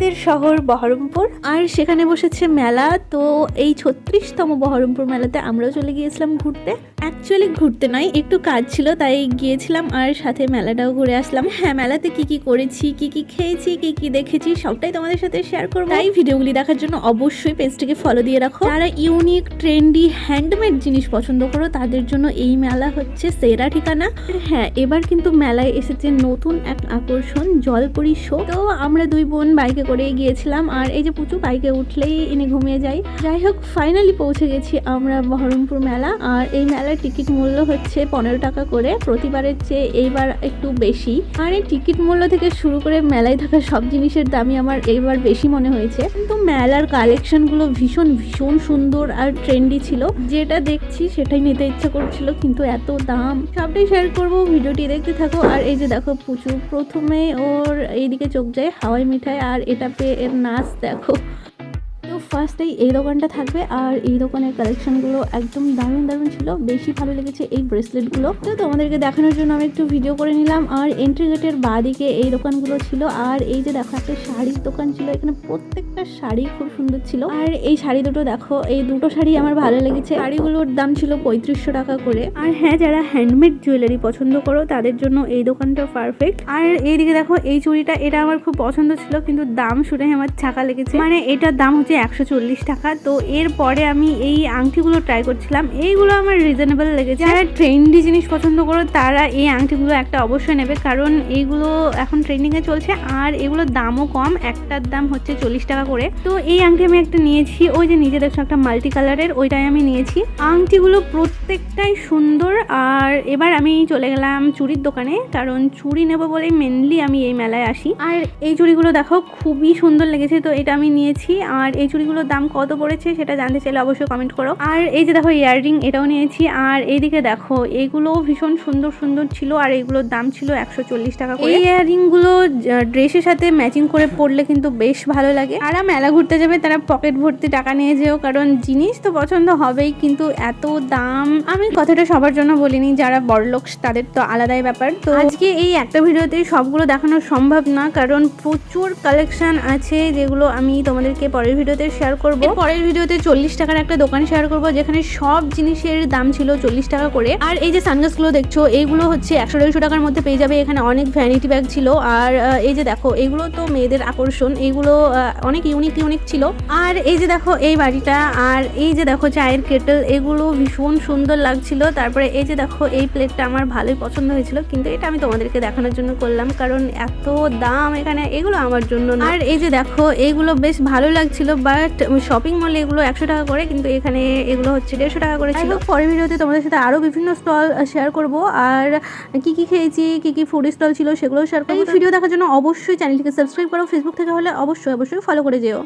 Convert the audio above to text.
আমাদের শহর বহরমপুর, আর সেখানে বসেছে মেলা। তো এই ছত্রিশতম বহরমপুর মেলাতে আমরাও চলে গিয়েছিলাম ঘুরতে। অ্যাকচুয়ালি ঘুরতে নয়, একটু কাজ ছিল, তাই গিয়েছিলাম, আর সাথে মেলাটাও ঘুরে আসলাম। হ্যাঁ মেলাতে কি কি করেছি, কি কি খেয়েছি, কি কি দেখেছি, সবটাই তোমাদের সাথে শেয়ার করব। তাই ভিডিওগুলি দেখার জন্য অবশ্যই পেজটিকে ফলো দিয়ে রাখো। যারা ইউনিক ট্রেন্ডি হ্যান্ডমেড জিনিস পছন্দ করো, তাদের জন্য এই মেলা হচ্ছে সেরা ঠিকানা। হ্যাঁ এবার কিন্তু মেলায় এসেছে নতুন এক আকর্ষণ, জলপরি শো তো আমরা দুই বোন বাইকে করে গিয়েছিলাম। আর এই যে পুচু, বাইকে উঠলেই এনে ঘুমিয়ে যাই যাই হোক ফাইনালি পৌঁছে গেছি আমরা বহরমপুর মেলা। আর এই মেলার টিকিট মূল্য হচ্ছে পনেরো টাকা করে। প্রতিবারের চেয়ে এইবার একটু বেশি। আর এই টিকিট মূল্য থেকে শুরু করে মেলায় থাকা সব জিনিসের দামই আমার এইবার বেশি মনে হয়েছে। কিন্তু মেলার কালেকশনগুলো ভীষণ ভীষণ সুন্দর আর ট্রেন্ডি ছিল। যেটা দেখছি সেটাই নিতে ইচ্ছা করছিল, কিন্তু এত দাম। সবটাই শেয়ার করব, ভিডিওটি দেখতে থাকো। আর এই যে দেখো পুচু, প্রথমে ওর এইদিকে চোখ যায় হাওয়াই মিঠাই। আর এটা পেয়ে এর নাচ দেখো। তো ফার্স্টেই এই দোকানটা থাকবে আর এই দোকানের কালেকশনগুলো একদম দারুণ দারুণ ছিল। বেশি ভালো লেগেছে এই ব্রেসলেটগুলো তো তোমাদেরকে দেখানোর জন্য আমি একটু ভিডিও করে নিলাম। আর এন্ট্রি গেটের বাদিকে এই দোকানগুলো ছিল। আর এই যে দেখো, একটা শাড়ির দোকান ছিল। এখানে প্রত্যেকটা শাড়ি খুব সুন্দর ছিল। আর এই শাড়ি দুটো দেখো, এই দুটো শাড়ি আমার ভালো লেগেছে। শাড়িগুলোর দাম ছিল পঁয়ত্রিশশো টাকা করে। আর হ্যাঁ যারা হ্যান্ডমেড জুয়েলারি পছন্দ করো, তাদের জন্য এই দোকানটা পারফেক্ট আর এইদিকে দেখো, এই চুড়িটা, এটা আমার খুব পছন্দ ছিল, কিন্তু দাম শুনে আমার ছাকা লেগেছে। মানে এটার দাম হচ্ছে একশো চল্লিশ টাকা। তো এরপরে আমি এই আংটিগুলো ট্রাই করছিলাম। এইগুলো আমার রিজনেবল লেগেছে। যারা ট্রেন্ডি জিনিস পছন্দ করো, তারা এই আংটিগুলো একটা অবশ্যই নেবে। কারণ এইগুলো এখন ট্রেন্ডিংয়ে চলছে আর এগুলোর দামও কম। একটার দাম হচ্ছে চল্লিশ টাকা করে। তো এই আংটি আমি একটা নিয়েছি। ওই যে নিজে দেখছ একটা মাল্টি কালারের ওইটাই আমি নিয়েছি। আংটিগুলো প্রত্যেকটাই সুন্দর। আর এবার আমি চলে গেলাম চুড়ির দোকানে। কারণ চুড়ি নেব বলে মেনলি আমি এই মেলায় আসি। আর এই চুড়িগুলো দেখো, খুবই সুন্দর লেগেছে। তো এটা আমি নিয়েছি। আর এই চুড়িগুলোর দাম কত পড়েছে সেটা জানতে চাইলে অবশ্যই কমেন্ট করো। আর এই যে দেখো ইয়াররিং এটাও নিয়েছি, আর এইদিকে দেখো, এগুলোও ভীষণ সুন্দর সুন্দর ছিল, আর এগুলোর দাম ছিল একশো চল্লিশ টাকা করে। এই ইয়াররিংগুলো ড্রেসের সাথে ম্যাচিং করে পরলে কিন্তু বেশ ভালো লাগে। আর মেলা ঘুরতে যাবে, তারা পকেট ভর্তি টাকা নিয়ে যেও, কারণ জিনিস তো পছন্দ হবেই, কিন্তু এত দাম। আমি কথাটা সবার জন্য বলিনি, যারা বড়লোক তাদের তো আলাদাই ব্যাপার। তো আজকে এই একটা ভিডিওতে সবগুলো দেখানো সম্ভব না, কারণ প্রচুর কালেকশন আছে, যেগুলো আমি তোমাদেরকে পরের ভিডিওতে শেয়ার করব। পরের ভিডিওতে চল্লিশ টাকার একটা দোকান শেয়ার করব, যেখানে সব জিনিসের দাম ছিল চল্লিশ টাকা করে। আর এই যে সানগ্লাসগুলো দেখছ, এইগুলো হচ্ছে একশো দেড়শো টাকার মধ্যে পেয়ে যাবে, এখানে অনেক ভ্যানিটি ব্যাগ ছিল। আর এই যে দেখো এগুলো তো মেয়েদের আকর্ষণ, এইগুলো অনেক ইউনিক ইউনিক ছিল। আর এই যে দেখো, এই বাড়িটা, আর এই যে দেখো চায়ের কেটল এগুলো ভীষণ সুন্দর লাগছিল। তারপরে এই যে দেখো, এই প্লেটটা আমার ভালোই পছন্দ হয়েছিল, কিন্তু এটা আমি তোমাদেরকে দেখানোর জন্য করলাম, কারণ এত দাম এখানে, এগুলো আমার জন্য আর এই যে দেখো, এইগুলো বেশ ভালো লাগছিল বাট শপিং মলে এগুলো একশো টাকা করে কিন্তু এখানে এগুলো হচ্ছে দেড়শো টাকা করে ছিল। পরের ভিডিওতে তোমাদের সাথে আরও বিভিন্ন স্টল শেয়ার করব। আর কি কি খেয়েছি কি কি ফুড স্টল ছিল সেগুলো শেয়ার করব। ভিডিও দেখার জন্য অবশ্যই চ্যানেলটিকে সাবস্ক্রাইব করো। ফেসবুক থেকে হলে অবশ্যই অবশ্যই ফলো করে যেও।